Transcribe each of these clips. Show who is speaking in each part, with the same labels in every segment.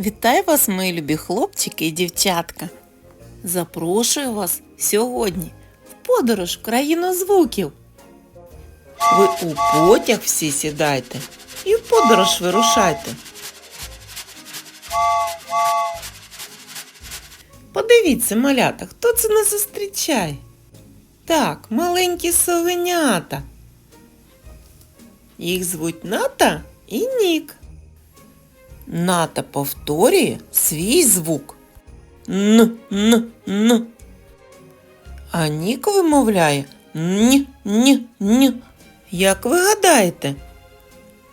Speaker 1: Вітаю вас, мої любі хлопчики і дівчатка. Запрошую вас сьогодні в подорож в країну звуків. Ви у потяг всі сідайте і в подорож вирушайте. Подивіться, малята, хто це нас зустрічає? Так, маленькі совенята. Їх звуть Ната і Нік. Ната повторює свій звук. Н, н, н. А Нік вимовляє н, н, н. Як ви гадаєте?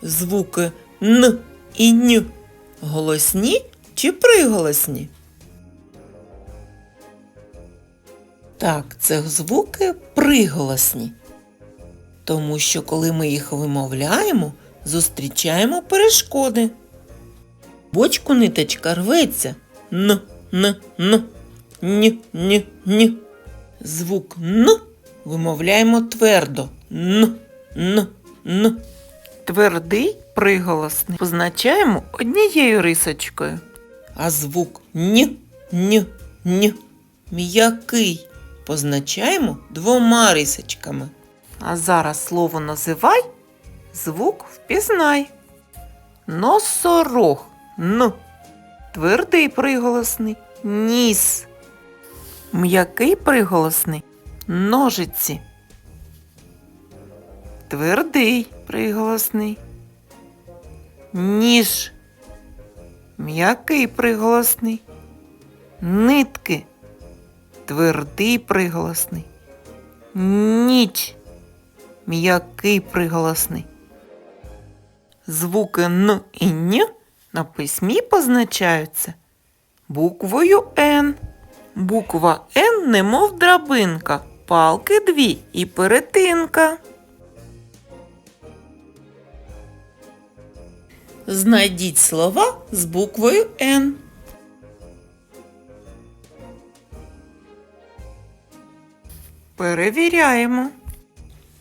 Speaker 1: Звуки н і н голосні чи приголосні? Так, це звуки приголосні. Тому що коли ми їх вимовляємо, зустрічаємо перешкоди. Бочку ниточка рветься. Н, н, н, н, н, н. Звук Н вимовляємо твердо. Н, н, н. Твердий приголосний позначаємо однією рисочкою. А звук Н, Н, Н м'який позначаємо двома рисочками. А зараз слово називай, звук впізнай. Носорог. Н. Твердий приголосний ніс. М'який приголосний ножиці. Твердий приголосний. Ніж. М'який приголосний. Нитки. Твердий приголосний. Ніч. М'який приголосний. Звуки Н і Н на письмі позначаються буквою Н. Буква Н немов драбинка, палки дві і перетинка. Знайдіть слова з буквою Н. Перевіряємо.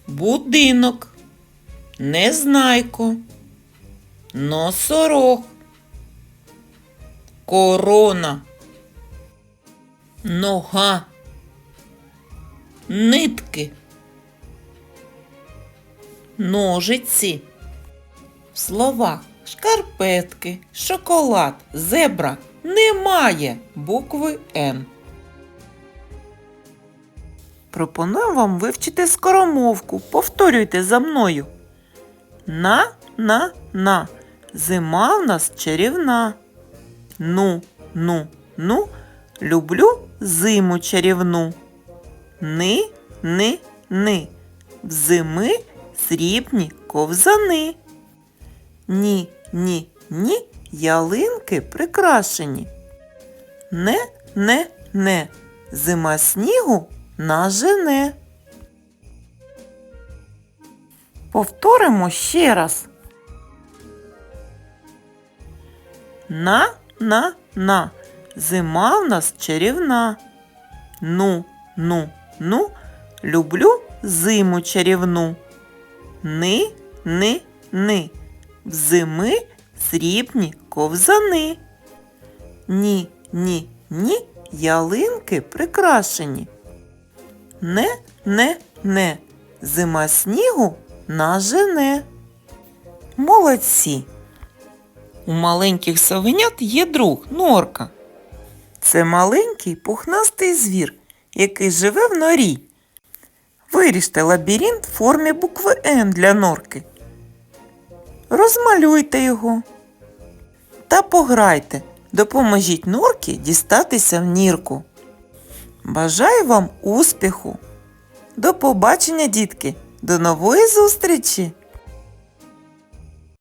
Speaker 1: Будинок, незнайко, носорог, корона, нога, нитки, ножиці. В словах шкарпетки, шоколад, зебра немає букви Н. Пропоную вам вивчити скоромовку. Повторюйте за мною. На, на, на. Зима в нас чарівна. Ну, ну, ну. Люблю зиму чарівну. Ни, ни, ни. Взими срібні ковзани. Ні, ні, ні. Ялинки прикрашені. Не, не, не. Зима снігу нажене. Повторимо ще раз. На, на, на. Зима в нас чарівна. Ну, ну, ну. Люблю зиму чарівну. Ни, ни, ни. Взими срібні ковзани. Ні, ні, ні. Ялинки прикрашені. Не, не, не. Зима снігу нажене. Молодці. У маленьких совенят є друг норка. Це маленький пухнастий звір, який живе в норі. Виріжте лабіринт в формі букви Н для норки. Розмалюйте його та пограйте. Допоможіть норки дістатися в нірку. Бажаю вам успіху! До побачення, дітки! До нової зустрічі!